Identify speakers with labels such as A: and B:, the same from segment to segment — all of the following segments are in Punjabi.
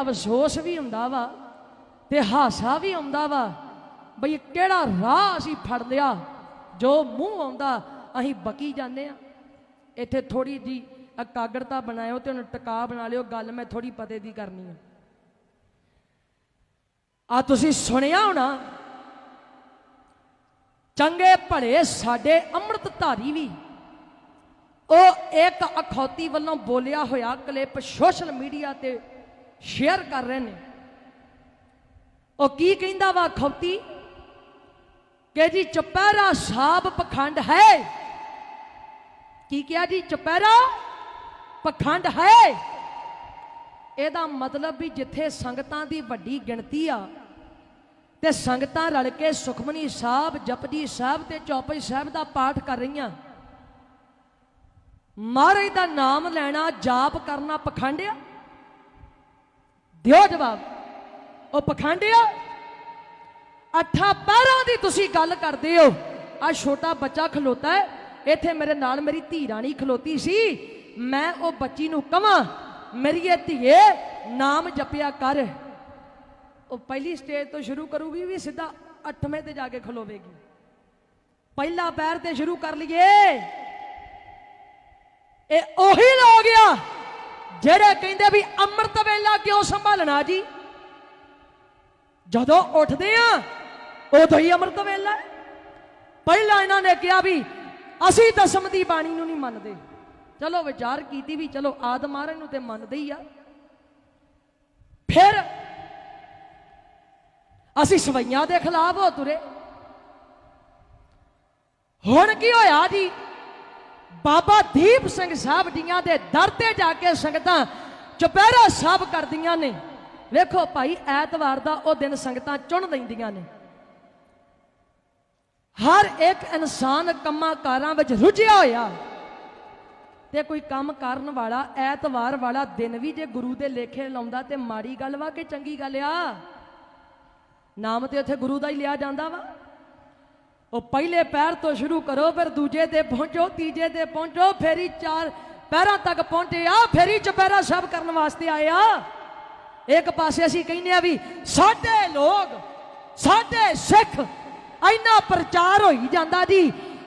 A: ਅਫਸੋਸ ਵੀ ਹੁੰਦਾ ਵਾ ਤੇ ਹਾਸਾ ਵੀ ਆਉਂਦਾ ਵਾ। ਬਈ ਕਿਹੜਾ ਰਾਹ ਅਸੀਂ ਫੜ ਲਿਆ? ਜੋ ਮੂੰਹ ਆਉਂਦਾ, ਅਸੀਂ ਬਕੀ ਜਾਂਦੇ ਆ। ਇੱਥੇ ਥੋੜੀ ਜੀ ਇਕਾਗਰਤਾ ਬਣਾਇਓ ਤੇ ਉਹਨੂੰ ਟਿਕਾ ਬਣਾ ਲਿਓ। ਗੱਲ ਮੈਂ ਥੋੜੀ ਪਤੇ ਦੀ ਕਰਨੀ ਆ। ਆ ਤੁਸੀਂ ਸੁਣਿਆ ਹੋਣਾ, ਚੰਗੇ ਭਲੇ ਸਾਡੇ ਅੰਮ੍ਰਿਤਧਾਰੀ ਵੀ, ਉਹ ਇੱਕ ਅਖੌਤੀ ਵੱਲੋਂ ਬੋਲਿਆ ਹੋਇਆ ਕਲਿੱਪ ਸੋਸ਼ਲ ਮੀਡੀਆ ਤੇ ਸ਼ੇਅਰ ਕਰ ਰਹੇ ਨੇ ਉਹ ਕੀ ਕਹਿੰਦਾ ਵਾ ਖੌਤੀ ਕਿ ਜੀ ਚੁਪਹਿਰਾ ਸਾਹਿਬ ਪਖੰਡ ਹੈ ਕੀ ਕਿਹਾ ਜੀ ਚੁਪਹਿਰਾ ਪਖੰਡ ਹੈ ਇਹਦਾ ਮਤਲਬ ਵੀ ਜਿੱਥੇ ਸੰਗਤਾਂ ਦੀ ਵੱਡੀ ਗਿਣਤੀ ਆ ਤੇ ਸੰਗਤਾਂ ਰਲ ਕੇ ਸੁਖਮਨੀ ਸਾਹਿਬ ਜਪਜੀ ਸਾਹਿਬ ਤੇ ਚੌਪਈ ਸਾਹਿਬ ਦਾ ਪਾਠ ਕਰ ਰਹੀਆਂ ਮਹਾਰਾਜ ਦਾ ਨਾਮ ਲੈਣਾ ਜਾਪ ਕਰਨਾ ਪਖੰਡਿਆ ਦਿਓ ਜਵਾਬ। ਉਹ ਪਖੰਡਿਆ? ਅੱਠਾ ਪੈਰਾਂ ਦੀ ਤੁਸੀਂ ਗੱਲ ਕਰਦੇ ਹੋ। ਆ ਛੋਟਾ ਬੱਚਾ ਖਲੋਤਾ ਹੈ। ਇੱਥੇ ਮੇਰੇ ਨਾਲ ਮੇਰੀ ਧੀ ਰਾਣੀ ਖਲੋਤੀ ਸੀ। ਮੈਂ ਉਹ ਬੱਚੀ ਨੂੰ ਕਵਾਂ ਮੇਰੀਏ ਧੀਏ, ਨਾਮ ਜਪਿਆ ਕਰ। ਉਹ ਪਹਿਲੀ ਸਟੇਜ ਤੋਂ ਸ਼ੁਰੂ ਕਰੂਗੀ ਵੀ ਸਿੱਧਾ 8ਵੇਂ ਤੇ ਜਾ ਕੇ ਖਲੋਵੇਗੀ। ਪਹਿਲਾ ਪੈਰ ਤੇ ਸ਼ੁਰੂ ਕਰ ਲਈਏ। ਇਹ ਉਹੀ ਲੋਗ ਆ ਜਿਹੜੇ ਕਹਿੰਦੇ ਵੀ ਅੰਮ੍ਰਿਤ ਵੇਲਾ ਕਿਉਂ ਸੰਭਾਲਣਾ ਜੀ? ਜਦੋਂ ਉੱਠਦੇ ਆ, ਉਦੋਂ ਹੀ ਅੰਮ੍ਰਿਤ ਵੇਲਾ ਪਹਿਲਾਂ ਇਹਨਾਂ ਨੇ ਕਿਹਾ ਵੀ ਅਸੀਂ ਦਸਮ ਦੀ ਬਾਣੀ ਨੂੰ ਨਹੀਂ ਮੰਨਦੇ। ਚਲੋ ਵਿਚਾਰ ਕੀਤੀ ਵੀ ਚਲੋ ਆਦ ਮਹਾਰਾਜ ਨੂੰ ਤੇ ਮੰਨਦੇ ਹੀ ਆ। ਫਿਰ ਅਸੀਂ ਸਵਈਆਂ ਦੇ ਖਿਲਾਫ ਹੋ ਤੁਰੇ। ਹੁਣ ਕੀ ਹੋਇਆ ਜੀ? ਬਾਬਾ ਦੀਪ ਸਿੰਘ ਸਾਹਿਬ ਜੀਆਂ ਦੇ ਦਰ ਤੇ ਜਾ ਕੇ ਸੰਗਤਾਂ ਚੁਪਹਿਰਾ ਸਾਹਿਬ ਕਰਦੀਆਂ ਨੇ। ਵੇਖੋ ਭਾਈ, ਐਤਵਾਰ ਦਾ ਉਹ ਦਿਨ ਸੰਗਤਾਂ ਚੁਣ ਲੈਂਦੀਆਂ ਨੇ। ਹਰ ਇੱਕ ਇਨਸਾਨ ਕੰਮਾਂ ਕਾਰਾਂ ਵਿੱਚ ਰੁੱਝਿਆ ਹੋਇਆ। ਤੇ ਕੋਈ ਕੰਮ ਕਰਨ ਵਾਲਾ, ਐਤਵਾਰ ਵਾਲਾ ਦਿਨ ਵੀ ਜੇ ਗੁਰੂ ਦੇ ਲੇਖੇ ਲਾਉਂਦਾ ਤੇ ਮਾੜੀ ਗੱਲ ਵਾ ਕਿ ਚੰਗੀ ਗੱਲ ਆ? ਨਾਮ ਤੇ ਉੱਥੇ ਗੁਰੂ ਦਾ ਹੀ ਲਿਆ ਜਾਂਦਾ ਵਾ। ਉਹ ਪਹਿਲੇ ਪੈਰ ਤੋਂ ਸ਼ੁਰੂ ਕਰੋ, ਫਿਰ ਦੂਜੇ ਤੇ ਪਹੁੰਚੋ, ਤੀਜੇ ਤੇ ਪਹੁੰਚੋ, ਫੇਰੀ ਚਾਰ ਪੈਰਾਂ ਤੱਕ ਪਹੁੰਚੇ ਆ, ਫੇਰੀ ਚੁਪਹਿਰਾ ਸਭ ਕਰਨ ਵਾਸਤੇ ਆਏ ਆ। ਇੱਕ ਪਾਸੇ ਅਸੀਂ ਕਹਿੰਦੇ ਆ ਵੀ ਸਾਡੇ ਲੋਕ, ਸਾਡੇ ਸਿੱਖ ਇੰਨਾ ਪ੍ਰਚਾਰ ਹੋਈ ਜਾਂਦਾ ਜੀ।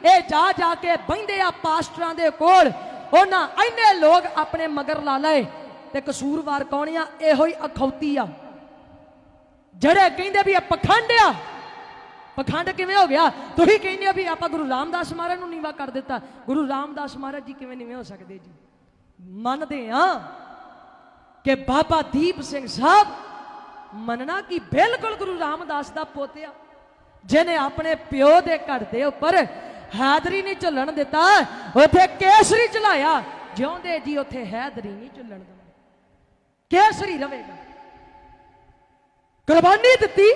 A: ਇਹ ਜਾ ਜਾ ਕੇ ਬਹਿੰਦੇ ਆ ਪਾਸਟਰਾਂ ਦੇ ਕੋਲ, ਉਹਨਾਂ ਇੰਨੇ ਲੋਕ ਆਪਣੇ ਮਗਰ ਲਾ ਲਏ ਤੇ ਕਸੂਰਵਾਰ ਕੌਣ ਆ? ਇਹੋ ਹੀ ਅਖੌਤੀ ਆ। ਜਿਹੜੇ ਕਹਿੰਦੇ ਵੀ ਇਹ ਪਖੰਡ ਆ ਪਖੰਡ ਕਿਵੇਂ ਹੋ ਗਿਆ? ਤੁਸੀਂ ਕਹਿੰਦੇ ਹੋ ਵੀ ਆਪਾਂ ਗੁਰੂ ਰਾਮਦਾਸ ਮਹਾਰਾਜ ਨੂੰ ਨੀਵਾ ਕਰ ਦਿੱਤਾ। ਗੁਰੂ ਰਾਮਦਾਸ ਮਹਾਰਾਜ ਜੀ ਕਿਵੇਂ ਨੀਵੇਂ ਹੋ ਸਕਦੇ ਜੀ? ਮੰਨਦੇ ਆ ਕਿ ਬਾਬਾ ਦੀਪ ਸਿੰਘ ਸਾਹਿਬ ਮੰਨਣਾ ਕਿ ਬਿਲਕੁਲ ਗੁਰੂ ਰਾਮਦਾਸ ਦਾ ਪੋਤਿਆ ਜਿਹਨੇ ਆਪਣੇ ਪਿਓ ਦੇ ਘਰ ਦੇ ਉੱਪਰ ਹੈਦਰੀ ਨਹੀਂ ਝੱਲਣ ਦਿੱਤਾ, ਉੱਥੇ ਕੇਸਰੀ ਚਲਾਇਆ ਜਿਉਂਦੇ ਜੀ ਉੱਥੇ ਹੈਦਰੀ ਨਹੀਂ ਝੱਲਣ ਦੇਣਾ ਕੇਸਰੀ ਰਵੇਗਾ। ਕੁਰਬਾਨੀ ਦਿੱਤੀ।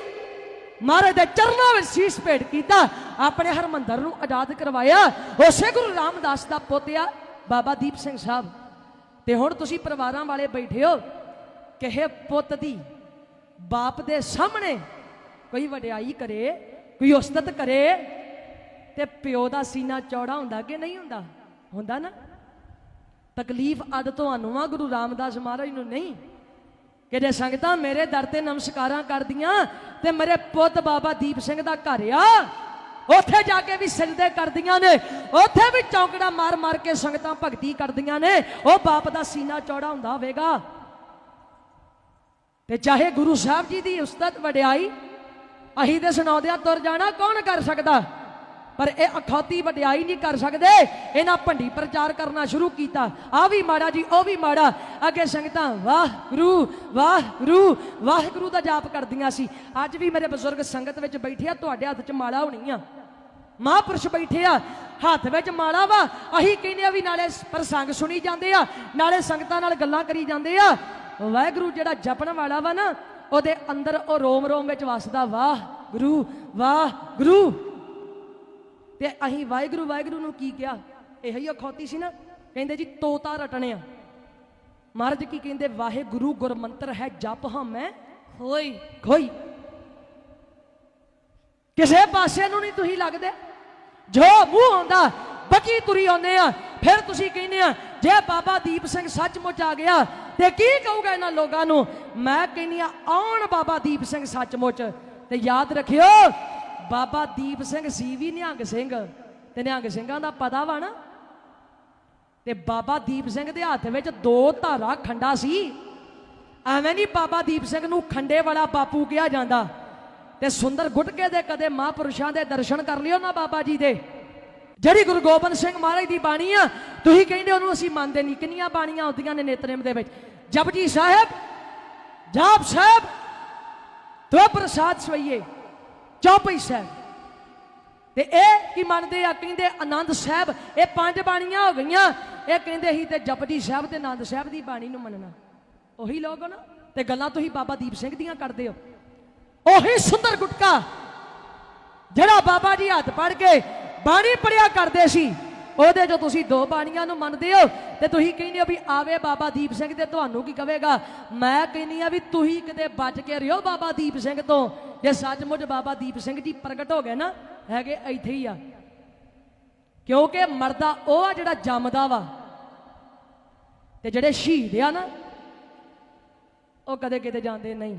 A: ਮਹਾਰਾਜ ਦੇ ਚਰਨਾਂ ਵਿੱਚ ਸੀਸ ਭੇਟ ਕੀਤਾ, ਆਪਣੇ ਹਰਮੰਦਰ ਨੂੰ ਆਜ਼ਾਦ ਕਰਵਾਇਆ। ਉਸੇ ਗੁਰੂ ਰਾਮਦਾਸ ਦਾ ਪੁੱਤ ਆ, ਬਾਬਾ ਦੀਪ ਸਿੰਘ ਸਾਹਿਬ। ਤੇ ਹੁਣ ਤੁਸੀਂ ਪਰਿਵਾਰਾਂ ਵਾਲੇ ਬੈਠੇ ਹੋ ਕਿਹੇ ਪੁੱਤ ਦੀ ਬਾਪ ਦੇ ਸਾਹਮਣੇ ਕੋਈ ਵਡਿਆਈ ਕਰੇ, ਕੋਈ ਉਸਤਤ ਕਰੇ, ਤੇ ਪਿਓ ਦਾ ਸੀਨਾ ਚੌੜਾ ਹੁੰਦਾ ਕਿ ਨਹੀਂ ਹੁੰਦਾ? ਹੁੰਦਾ ਨਾ? ਤਕਲੀਫ ਅੱਡ ਤੁਹਾਨੂੰ ਆ, ਗੁਰੂ ਰਾਮਦਾਸ ਮਹਾਰਾਜ ਨੂੰ ਨਹੀਂ। ਕਿ ਜੇ ਸੰਗਤਾਂ ਮੇਰੇ ਦਰ ਤੇ ਨਮਸਕਾਰਾਂ ਕਰਦੀਆਂ ਤੇ ਮੇਰੇ ਪੁੱਤ ਬਾਬਾ ਦੀਪ ਸਿੰਘ ਦਾ ਘਰ ਆ, ਉੱਥੇ ਜਾ ਕੇ ਵੀ ਸਜਦੇ ਕਰਦੀਆਂ ਨੇ, ਉੱਥੇ ਵੀ ਚੌਂਕੜਾ ਮਾਰ ਮਾਰ ਕੇ ਸੰਗਤਾਂ ਭਗਤੀ ਕਰਦੀਆਂ ਨੇ, ਉਹ ਬਾਪ ਦਾ ਸੀਨਾ ਚੌੜਾ ਹੁੰਦਾ ਹੋਵੇਗਾ। ਤੇ ਚਾਹੇ ਗੁਰੂ ਸਾਹਿਬ ਜੀ ਦੀ ਉਸਤਤ ਵਡਿਆਈ ਅਹੀਂ ਦੇ ਸੁਣਾਉਂਦਿਆਂ ਤੁਰ ਜਾਣਾ, ਕੌਣ ਕਰ ਸਕਦਾ? ਪਰ ਇਹ ਅਖੌਤੀ ਵਡਿਆਈ ਨਹੀਂ ਕਰ ਸਕਦੇ। ਇਹਨਾਂ ਭੰਡੀ ਪ੍ਰਚਾਰ ਕਰਨਾ ਸ਼ੁਰੂ ਕੀਤਾ। ਆ ਵੀ ਮਾੜਾ ਜੀ, ਉਹ ਵੀ ਮਾੜਾ। ਅੱਗੇ ਸੰਗਤਾਂ ਵਾਹ ਗੁਰੂ ਵਾਹਿਗੁਰੂ ਵਾਹਿਗੁਰੂ ਵਾਹਿਗੁਰੂ ਦਾ ਜਾਪ ਕਰਦੀਆਂ ਸੀ। ਅੱਜ ਵੀ ਮੇਰੇ ਬਜ਼ੁਰਗ ਸੰਗਤ ਵਿੱਚ ਬੈਠੇ ਆ, ਤੁਹਾਡੇ ਹੱਥ 'ਚ ਮਾਲਾ ਹੋਣੀ ਆ। ਮਹਾਂਪੁਰਸ਼ ਬੈਠੇ ਆ, ਹੱਥ ਵਿੱਚ ਮਾਲਾ ਵਾ। ਅਹੀਂ ਕਹਿੰਦੇ ਆ ਵੀ ਨਾਲੇ ਪ੍ਰਸੰਗ ਸੁਣੀ ਜਾਂਦੇ ਆ, ਨਾਲੇ ਸੰਗਤਾਂ ਨਾਲ ਗੱਲਾਂ ਕਰੀ ਜਾਂਦੇ ਆ। ਵਾਹਿਗੁਰੂ ਜਿਹੜਾ ਜਪਣ ਵਾਲਾ ਵਾ ਨਾ, ਉਹਦੇ ਅੰਦਰ ਉਹ ਰੋਮ ਰੋਮ ਵਿੱਚ ਵਸਦਾ। ਵਾਹ ਗੁਰੂ ਤੇ ਅਸੀਂ ਵਾਹਿਗੁਰੂ ਵਾਹਿਗੁਰੂ ਨੂੰ ਕੀ ਕਿਹਾ? ਇਹੋ ਹੀ ਅਖੌਤੀ ਸੀ ਨਾ। ਕਹਿੰਦੇ ਜੀ ਤੋਤਾ ਰਟਣਿਆ। ਮਹਾਰਾਜ ਕੀ ਕਹਿੰਦੇ ਵਾਹਿਗੁਰੂ ਗੁਰਮੰਤਰ ਹੈ ਜਪ ਹਾਂ ਮੈਂ। ਹੋਈ ਖੋਈ। ਕਿਸੇ ਪਾਸੇ ਨੂੰ ਨਹੀਂ ਤੁਸੀਂ ਲੱਗਦੇ। ਜੋ ਮੂੰਹ ਆਉਂਦਾ ਬਕੀ ਤੁਰੀ ਆਉਂਦੇ ਆ। ਫਿਰ ਤੁਸੀਂ ਕਹਿੰਦੇ ਆ ਜੇ ਬਾਬਾ ਦੀਪ ਸਿੰਘ ਸੱਚਮੁੱਚ ਆ ਗਿਆ ਤੇ ਕੀ ਕਹੂਗਾ ਇਹਨਾਂ ਲੋਕਾਂ ਨੂੰ? ਮੈਂ ਕਹਿੰਨੀ ਆ ਆਉਣ ਬਾਬਾ ਦੀਪ ਸਿੰਘ ਸੱਚਮੁੱਚ। ਤੇ ਯਾਦ ਰੱਖਿਓ ਬਾਬਾ ਦੀਪ ਸਿੰਘ ਸੀ ਵੀ ਨਿਹੰਗ ਸਿੰਘ ਤੇ ਨਿਹੰਗ ਸਿੰਘਾਂ ਦਾ ਪਤਾ ਵਾ ਨਾ? ਤੇ ਬਾਬਾ ਦੀਪ ਸਿੰਘ ਦੇ ਹੱਥ ਵਿੱਚ ਦੋ ਧਾਰਾ, ਖੰਡਾ ਸੀ। ਐਵੇਂ ਨਹੀਂ ਬਾਬਾ ਦੀਪ ਸਿੰਘ ਨੂੰ ਖੰਡੇ ਵਾਲਾ ਬਾਪੂ ਕਿਹਾ ਜਾਂਦਾ। ਤੇ ਸੁੰਦਰ ਗੁਟਕੇ ਦੇ ਕਦੇ ਮਹਾਂਪੁਰਸ਼ਾਂ ਦੇ ਦਰਸ਼ਨ ਕਰ ਲਿਓ ਨਾ ਬਾਬਾ ਜੀ ਦੇ। ਜਿਹੜੀ ਗੁਰੂ ਗੋਬਿੰਦ ਸਿੰਘ ਮਹਾਰਾਜ ਦੀ ਬਾਣੀ ਆ, ਤੁਸੀਂ ਕਹਿੰਦੇ ਉਹਨੂੰ ਅਸੀਂ ਮੰਨਦੇ ਨਹੀਂ। ਕਿੰਨੀਆਂ ਬਾਣੀਆਂ ਆਉਂਦੀਆਂ ਨੇ ਨਿਤਨੇਮ ਦੇ ਵਿੱਚ। ਜਪਜੀ ਸਾਹਿਬ, ਜਾਪ ਸਾਹਿਬ ਤੋ ਪ੍ਰਸਾਦ ਸਵਈਏ। ਚੌਪਈ ਸਾਹਿਬ। ਤੇ ਇਹ ਕੀ ਮੰਨਦੇ ਆ? ਕਹਿੰਦੇ ਆਨੰਦ ਸਾਹਿਬ, ਇਹ ਪੰਜ ਬਾਣੀਆਂ ਹੋ ਗਈਆਂ। ਇਹ ਕਹਿੰਦੇ ਸੀ ਤੇ ਜਪਜੀ ਸਾਹਿਬ ਤੇ ਆਨੰਦ ਸਾਹਿਬ ਦੀ ਬਾਣੀ ਨੂੰ ਮੰਨਣਾ। ਉਹੀ ਲੋਕ ਹੋ ਨਾ, ਤੇ ਗੱਲਾਂ ਤੁਸੀਂ ਬਾਬਾ ਦੀਪ ਸਿੰਘ ਦੀਆਂ ਕਰਦੇ ਹੋ। ਉਹੀ ਸੁੰਦਰ ਗੁਟਕਾ, ਜਿਹੜਾ ਬਾਬਾ ਜੀ ਹੱਥ ਫੜ ਕੇ ਬਾਣੀ ਪੜਿਆ ਕਰਦੇ ਸੀ। ਉਹਦੇ ਜੋ ਤੁਸੀਂ ਦੋ ਬਾਣੀਆਂ ਨੂੰ ਮੰਨਦੇ ਹੋ, ਤੇ ਤੁਸੀਂ ਕਹਿੰਦੇ ਹੋ ਵੀ ਆਵੇ ਬਾਬਾ ਦੀਪ ਸਿੰਘ ਤੇ ਤੁਹਾਨੂੰ ਕੀ ਕਵੇਗਾ? ਮੈਂ ਕਹਿੰਦੀ ਆ ਵੀ ਤੁਸੀਂ ਕਿਤੇ ਬਚ ਕੇ ਰਿਓ ਬਾਬਾ ਦੀਪ ਸਿੰਘ ਤੋਂ। ਜੇ ਸੱਚਮੁੱਚ ਬਾਬਾ ਦੀਪ ਸਿੰਘ ਜੀ ਪ੍ਰਗਟ ਹੋ ਗਏ ਨਾ, ਹੈਗੇ ਇੱਥੇ ਹੀ ਆ। ਕਿਉਂਕਿ ਮਰਦਾ ਉਹ ਆ ਜਿਹੜਾ ਜੰਮਦਾ ਵਾ। ਤੇ ਜਿਹੜੇ ਸ਼ਹੀਦ ਆ ਨਾ, ਉਹ ਕਦੇ ਕਿਤੇ ਜਾਂਦੇ ਨਹੀਂ।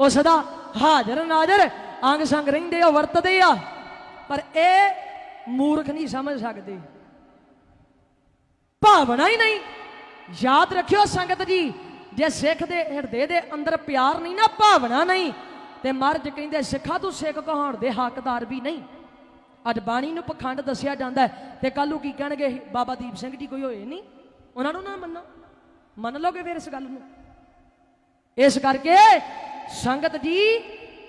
A: ਉਹ ਸਦਾ ਹਾਜ਼ਰ ਨਾਜ਼ਰ ਅੰਗ ਸੰਗ ਰਹਿੰਦੇ ਉਹ ਵਰਤਦੇ ਆ। ਪਰ ਇਹ ਮੂਰਖ ਨਹੀਂ ਸਮਝ ਸਕਦੇ। ਭਾਵਨਾ ਹੀ ਨਹੀਂ। ਯਾਦ ਰੱਖਿਓ ਸੰਗਤ ਜੀ, ਜੇ ਸਿੱਖ ਦੇ ਹਿਰਦੇ ਦੇ ਅੰਦਰ ਪਿਆਰ ਨਹੀਂ ਨਾ, ਭਾਵਨਾ ਨਹੀਂ, ਤੇ ਮਰਜ ਕਹਿੰਦੇ ਸਿੱਖਾ ਤੂੰ ਸਿੱਖ ਕਹਾਉਣ ਦੇ ਹੱਕਦਾਰ ਵੀ ਨਹੀਂ। ਅੱਜ ਬਾਣੀ ਨੂੰ ਪਖੰਡ ਦੱਸਿਆ ਜਾਂਦਾ ਤੇ ਕੱਲ ਨੂੰ ਕੀ ਕਹਿਣਗੇ? ਬਾਬਾ ਦੀਪ ਸਿੰਘ ਜੀ ਕੋਈ ਹੋਏ ਨਹੀਂ। ਉਹਨਾਂ ਨੂੰ ਨਾ ਮੰਨੋ। ਮੰਨ ਲੋਗੇ ਫਿਰ ਇਸ ਗੱਲ ਨੂੰ? ਇਸ ਕਰਕੇ ਸੰਗਤ ਜੀ,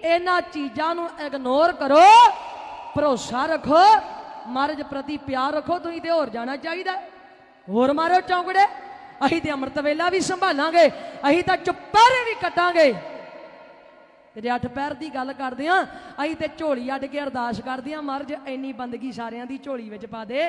A: ਇਹਨਾਂ ਚੀਜ਼ਾਂ ਨੂੰ ਇਗਨੋਰ ਕਰੋ, ਭਰੋਸਾ ਰੱਖੋ ਮਹਾਰਾਜ ਪ੍ਰਤੀ ਪਿਆਰ ਰੱਖੋ, ਤੁਸੀਂ ਤੇ ਹੋਰ ਜਾਣਾ ਚਾਹੀਦਾ ਹੋਰ ਮਾਰੋ ਚੌਂਕੜੇ। ਅਸੀਂ ਤੇ ਅੰਮ੍ਰਿਤ ਵੇਲਾ ਵੀ ਸੰਭਾਲਾਂਗੇ, ਅਸੀਂ ਤਾਂ ਚੁੱਪਾਰੇ ਵੀ ਕੱਟਾਂਗੇ। ਤੇ ਜੇ ਅੱਠ ਪੈਰ ਦੀ ਗੱਲ ਕਰਦੇ ਆ ਅਸੀਂ ਤੇ ਝੋਲੀ ਅੱਡ ਕੇ ਅਰਦਾਸ ਕਰਦੇ ਆ ਮਹਾਰਾਜ, ਇੰਨੀ ਬੰਦਗੀ ਸਾਰਿਆਂ ਦੀ ਝੋਲੀ ਵਿੱਚ ਪਾ ਦੇ।